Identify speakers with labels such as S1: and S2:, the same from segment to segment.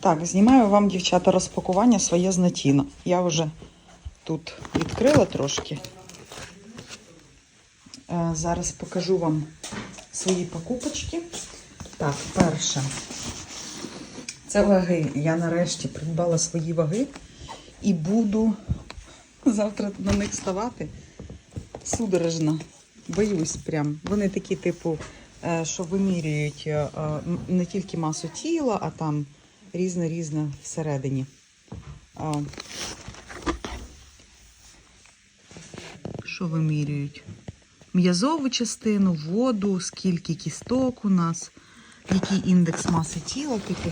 S1: Так, знімаю вам, дівчата, розпакування своє з Натіно. Я вже тут відкрила трошки. Е, Зараз покажу вам свої покупочки. Так, перше. Це ваги. Я нарешті придбала свої ваги і буду завтра на них ставати судорожно. Боюсь прям. Вони такі, типу, е, що вимірюють е, не тільки масу тіла, а там різне-різне всередині. А, Що вимірюють? М'язову частину, воду, скільки кісток у нас, який індекс маси тіла, типу,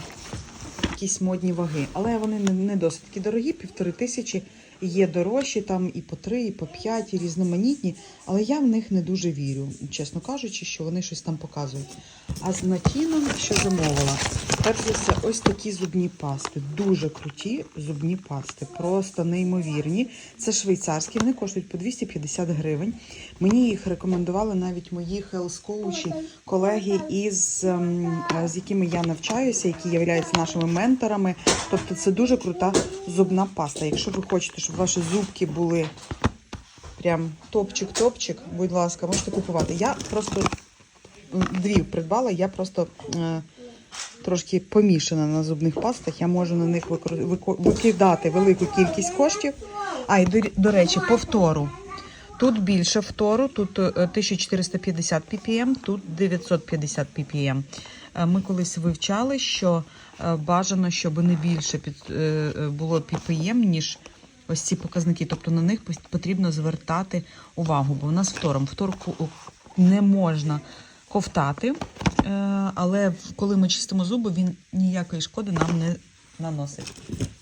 S1: якісь модні ваги. Але вони не, досить дорогі, півтори тисячі. Є дорожчі там і по три, і по п'ять, і різноманітні. Але я в них не дуже вірю, чесно кажучи, що вони щось там показують. А з натіном, що замовила, перш за все, ось такі зубні пасти. Дуже круті зубні пасти, просто неймовірні. Це швейцарські, вони коштують по 250 гривень. Мені їх рекомендували навіть мої хелс-коучі, колеги, із, ем, з якими я навчаюся, які являються нашими менторами. Тобто це дуже крута зубна паста. Якщо ви хочете, щоб ваші зубки були прям топчик-топчик, будь ласка, можете купувати. Я просто дві придбала, я просто е, трошки помішана на зубних пастах. Я можу на них викор- викидати велику кількість коштів. А, і до, до речі, повтору. Тут більше втору, тут е, 1450 ppm, тут 950 ppm. Е, Ми колись вивчали, що е, бажано, щоб не більше під, е, е, було ppm, ніж ось ці показники. Тобто на них потрібно звертати увагу, бо у нас втором. Вторку не можна ковтати, е, але коли ми чистимо зуби, він ніякої шкоди нам не наносить.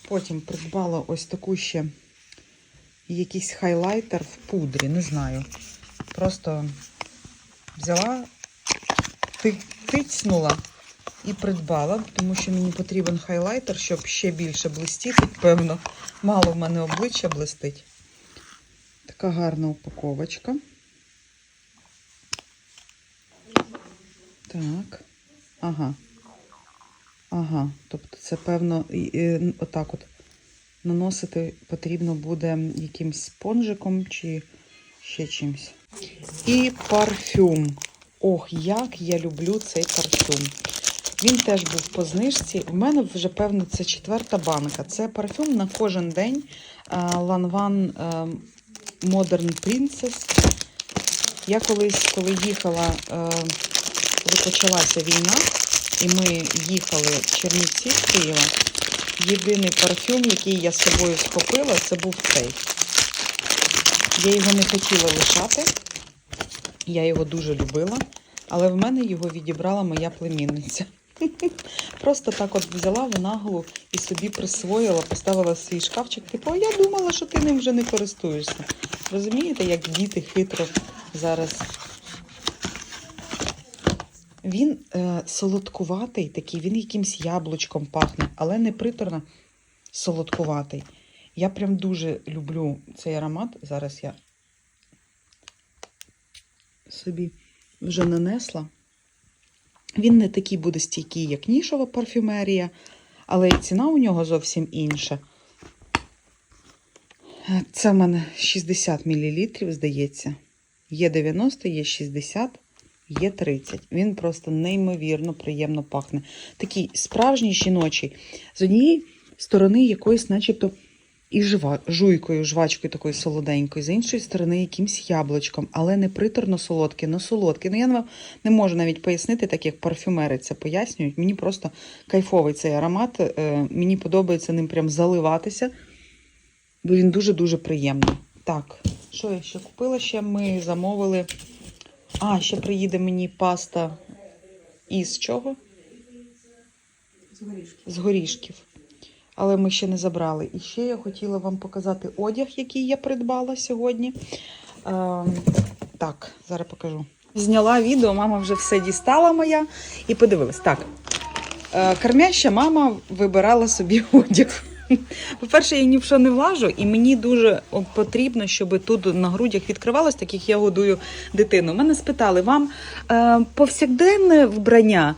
S1: Потім придбала ось таку ще якийсь хайлайтер в пудрі, не знаю. Просто взяла, ти- тицнула і придбала, тому що мені потрібен хайлайтер, щоб ще більше блистіти, певно. Мало в мене обличчя блистить. Така гарна упаковочка. Так. Ага. Ага. Тобто це, певно, і- і отак от наносити потрібно буде якимсь спонжиком чи ще чимось. І парфюм. Ох, як я люблю цей парфюм. Він теж був по знижці. В мене вже, певно, це четверта банка. Це парфюм на кожен день. Ланван Modern Princess. Я колись, коли їхала, е, коли почалася війна, і ми їхали в Чернівці з Києва, єдиний парфюм, який я з собою схопила, це був цей. Я його не хотіла лишати. Я його дуже любила, але в мене його відібрала моя племінниця. Просто так от взяла в наглу і собі присвоїла, поставила свій шкафчик. Типу, я думала, що ти ним вже не користуєшся. Розумієте, як діти хитро зараз. Він е, солодкуватий такий, він якимсь яблучком пахне, але не приторно солодкуватий. Я прям дуже люблю цей аромат. Зараз я собі вже нанесла. Він не такий буде стійкий, як нішова парфюмерія, але і ціна у нього зовсім інша. Це в мене 60 мл, здається. Є 90, є 60, є 30. Він просто неймовірно приємно пахне. Такий справжній жіночий. З однієї сторони якоюсь, начебто, і жва, жуйкою, жвачкою такою солоденькою, з іншої сторони, якимсь яблучком, але не приторно солодкий, но солодкий. Ну, я вам не можу навіть пояснити, так як парфюмери це пояснюють. Мені просто кайфовий цей аромат. Е, мені подобається ним прям заливатися, бо він дуже-дуже приємний. Так, що я ще купила? Ще ми замовили. А, ще приїде мені паста із чого?
S2: З горішки.
S1: з горішків. Але ми ще не забрали. І ще я хотіла вам показати одяг, який я придбала сьогодні. Ем, так, зараз покажу. Зняла відео, мама вже все дістала моя і подивилась. Так, е, кормяща мама вибирала собі одяг. По-перше, я ні в що не влажу, і мені дуже потрібно, щоб тут на грудях відкривалось, так як я годую дитину. Мене спитали, вам е, повсякденне вбрання?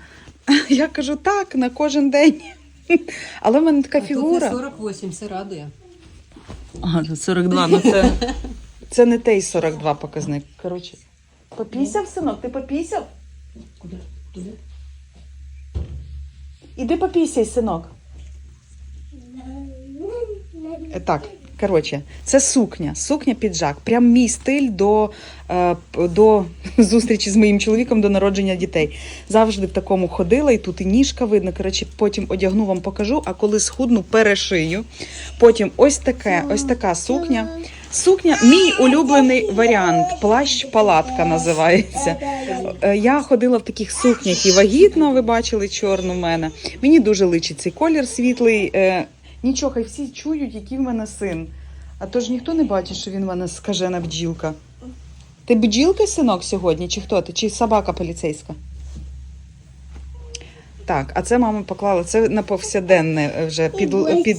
S1: Я кажу, так, на кожен день. Але в мене така
S2: А тут
S1: фігура.
S2: не 48, це радує.
S1: Ага, це 42, ну це, це не той 42 показник. Коротше, попісяв, синок, ти попісяв?
S2: Куди? Куди?
S1: Іди попісяй, синок. Е, Так, коротше, це сукня, сукня піджак. Прям мій стиль до, е, до зустрічі з моїм чоловіком до народження дітей. Завжди в такому ходила, і тут і ніжка видно. Коротше, потім одягну вам покажу, а коли схудну, перешию. Потім ось таке, ось така сукня. Сукня мій улюблений варіант. Плащ-палатка називається. Е, Я ходила в таких сукнях і вагітно, ви бачили чорну в мене. Мені дуже личить цей колір світлий. Нічого, хай всі чують, який в мене син. А то ж ніхто не бачить, що він в мене скажена бджілка. Ти бджілка, синок, сьогодні, чи хто ти? Чи собака поліцейська? Так, а це мама поклала. Це на повсяденне вже під, під,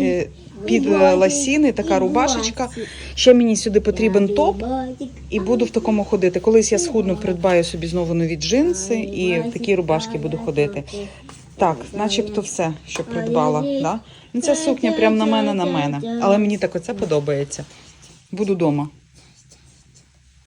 S1: е, під е, ласіни, така рубашечка. Ще мені сюди потрібен топ. І буду в такому ходити. Колись я схудну, придбаю собі знову нові джинси і в такій рубашці буду ходити. Так, начебто все, що придбала. Да? Ну, ця сукня прям на мене, на мене. Але мені так оце подобається. Буду вдома.